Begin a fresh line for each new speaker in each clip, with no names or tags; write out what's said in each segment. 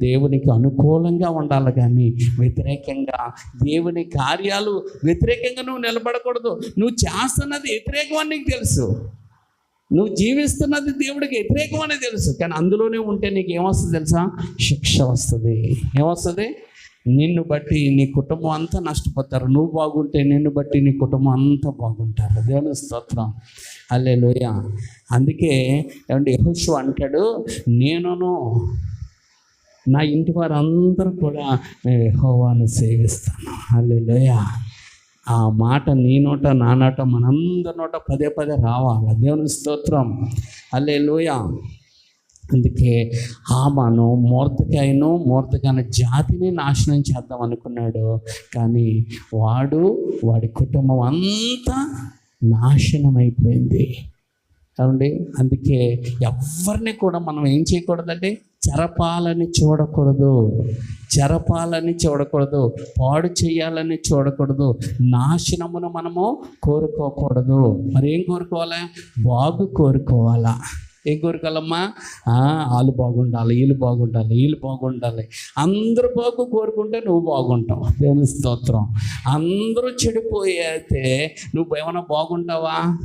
దేవునికి అనుకూలంగా ఉండాలి కానీ వ్యతిరేకంగా. దేవుని కార్యాలు వ్యతిరేకంగా నువ్వు నిలబడకూడదు. నువ్వు చేస్తున్నది వ్యతిరేకం అని నీకు తెలుసు. నువ్వు జీవిస్తున్నది దేవుడికి వ్యతిరేకం అని తెలుసు. కానీ అందులోనే ఉంటే నీకు ఏమొస్తుంది తెలుసా? శిక్ష వస్తుంది. ఏమొస్తుంది? నిన్ను బట్టి నీ కుటుంబం అంతా నష్టపోతారు. నువ్వు బాగుంటే నిన్ను బట్టి నీ కుటుంబం అంతా బాగుంటారు. దేవుని స్తోత్రం. అల్లే లోయ అందుకే ఏమంటే యహోషు అంటాడు నేనును నా ఇంటి వారందరూ కూడా నేను సేవిస్తాను. అల్లెలోయ ఆ మాట నీ నోట నా నోట మనందరి నోట పదే పదే రావాలి. దేవుని స్తోత్రం. అల్లెలోయ అందుకే ఆమాను మూర్తకాయను మూర్తకాయన జాతిని నాశనం చేద్దాం అనుకున్నాడు. కానీ వాడు వాడి కుటుంబం అంతా నాశనం అయిపోయింది ఏమండి? అందుకే ఎవరిని కూడా మనం ఏం చేయకూడదండి? చెరపాలని చూడకూడదు. చెరపాలని చూడకూడదు. పాడు చేయాలని చూడకూడదు. నాశనమును మనము కోరుకోకూడదు. మరి ఏం కోరుకోవాలా? బాగు కోరుకోవాలా? ఏం కోరుకోవాలమ్మా? వాళ్ళు బాగుండాలి వీళ్ళు బాగుండాలి వీళ్ళు బాగుండాలి. అందరూ బాగు కోరుకుంటే నువ్వు బాగుంటావు. దేవుని స్తోత్రం. అందరూ చెడిపోయితే నువ్వు ఏమైనా బాగుంటావా?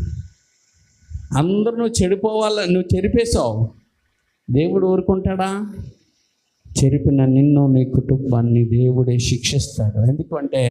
అందరూ నువ్వు చెడిపోవాల నువ్వు చెరిపేశావు దేవుడు ఊరుకుంటాడా? చెరిపిన నిన్ను నీ కుటుంబాన్ని దేవుడే శిక్షిస్తాడు. ఎందుకంటే